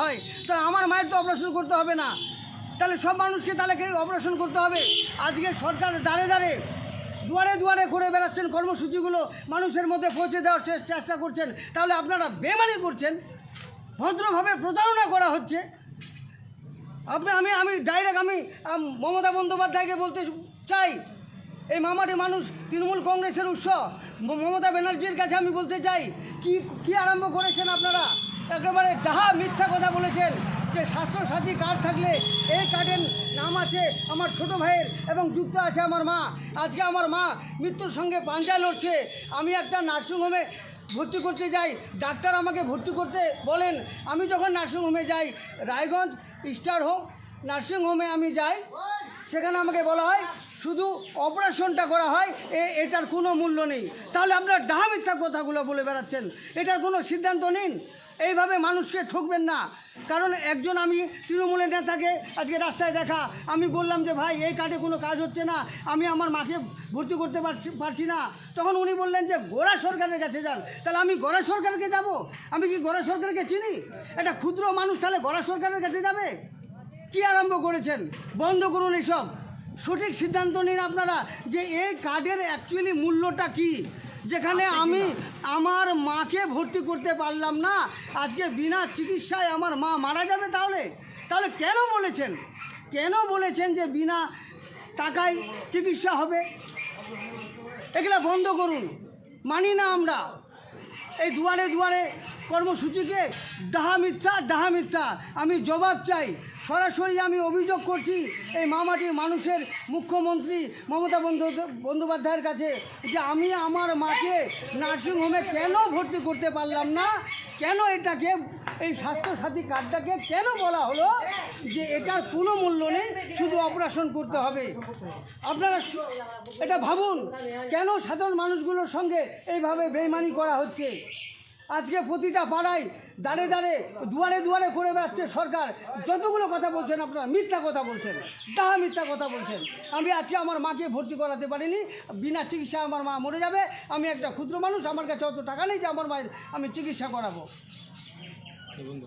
হয়, তাহলে আমার মায়ের তো অপারেশন করতে হবে না। তাহলে সব মানুষকে তাহলে অপারেশন করতে হবে? আজকে সরকার দাঁড়ে দাঁড়ে দুয়ারে দুয়ারে করে বেড়াচ্ছেন কর্মসূচিগুলো, মানুষের মধ্যে পৌঁছে দেওয়ার চেষ্টা করছেন। তাহলে আপনারা বেমানি করছেন, ভদ্রভাবে প্রতারণা করা হচ্ছে। আপনি আমি আমি ডাইরেক্ট আমি মমতা বন্দ্যোপাধ্যায়কে বলতে চাই, এই মামাটি মানুষ তৃণমূল কংগ্রেসের উৎস। মমতা ব্যানার্জির কাছে আমি বলতে চাই, কি কি আরম্ভ করেছেন আপনারা? একেবারে ডাহা মিথ্যা কথা বলেছেন, যে স্বাস্থ্যসাথী কার্ড থাকলে এই কার্ডের নাম আছে আমার ছোট ভাইয়ের এবং যুক্ত আছে আমার মা। আজকে আমার মা মৃত্যুর সঙ্গে পাঞ্জা লড়ছে। আমি একটা নার্সিংহোমে ভর্তি করতে যাই। ডাক্তার আমাকে ভর্তি করতে বলেন, আমি যখন নার্সিংহোমে যাই, রায়গঞ্জ স্টার হোম নার্সিংহোমে আমি যাই। সেখানে আমাকে বলা হয়, শুধু অপারেশনটা করা হয়, এ, এটার কোনো মূল্য নেই। তাহলে আপনারা ডাহা মিথ্যা কথাগুলো বলে বেড়াচ্ছেন, এটার কোনো সিদ্ধান্ত নিন? এইভাবে মানুষকে ঠকবেন না। কারণ একজন আমি তৃণমূলের নেতাকে আজকে রাস্তায় দেখা, আমি বললাম যে, ভাই, এই কার্ডে কোনো কাজ হচ্ছে না। আমি আমার মাকে ভর্তি করতে পারছি পারছি না। তখন উনি বললেন যে গোড়া সরকারের কাছে যান। তাহলে আমি গোড়া সরকারকে যাব? আমি কি গোড়া সরকারকে চিনি? একটা ক্ষুদ্র মানুষ তাহলে গোড়া সরকারের কাছে যাবে? কি আরম্ভ করেছেন? বন্ধ করুন এসব। সঠিক সিদ্ধান্ত নিন আপনারা যে, এই কার্ডের অ্যাকচুয়ালি মূল্যটা কি? যেখানে আমি আমার মাকে ভর্তি করতে পারলাম না আজকে বিনা চিকিৎসায় আমার মা মারা যাবে তাহলে? তাহলে কেন বলেছেন? কেন বলেছেন যে বিনা টাকায় চিকিৎসা হবে? এগুলো বন্ধ করুন। মানি না আমরা। এই দুয়ারে দুয়ারে কর্মসূচিকে ডাহা মিথ্যা ডাহা মিথ্যা। আমি জবাব চাই, সরাসরি আমি অভিযোগ করছি এই মামাটি মানুষের মুখ্যমন্ত্রী মমতা বন্ধু বন্দ্যোপাধ্যায়ের কাছে যে আমি আমার মাকে নার্সিংহোমে কেন ভর্তি করতে পারলাম না? কেন এটাকে এই স্বাস্থ্যসাথী কার্ডটাকে কেন বলা হলো যে এটার কোনো মূল্য নেই, শুধু অপারেশন করতে হবে? আপনারা এটা ভাবুন, কেন সাধারণ মানুষগুলোর সঙ্গে এইভাবে বেইমানি করা হচ্ছে? আজকে প্রতিটা পাড়ায় দাঁড়ে দাঁড়ে, দুয়ারে দুয়ারে করে বেড়াচ্ছে সরকার। যতগুলো কথা বলছেন আপনারা, মিথ্যা কথা বলছেন, তাহা মিথ্যা কথা বলছেন। আমি আজকে আমার মাকে ভর্তি করাতে পারিনি, বিনা চিকিৎসা আমার মা মরে যাবে, আমি একটা ক্ষুদ্র মানুষ, আমার কাছে অত টাকা নেই যে আমার মায়ের আমি চিকিৎসা করাবো। 해본 거.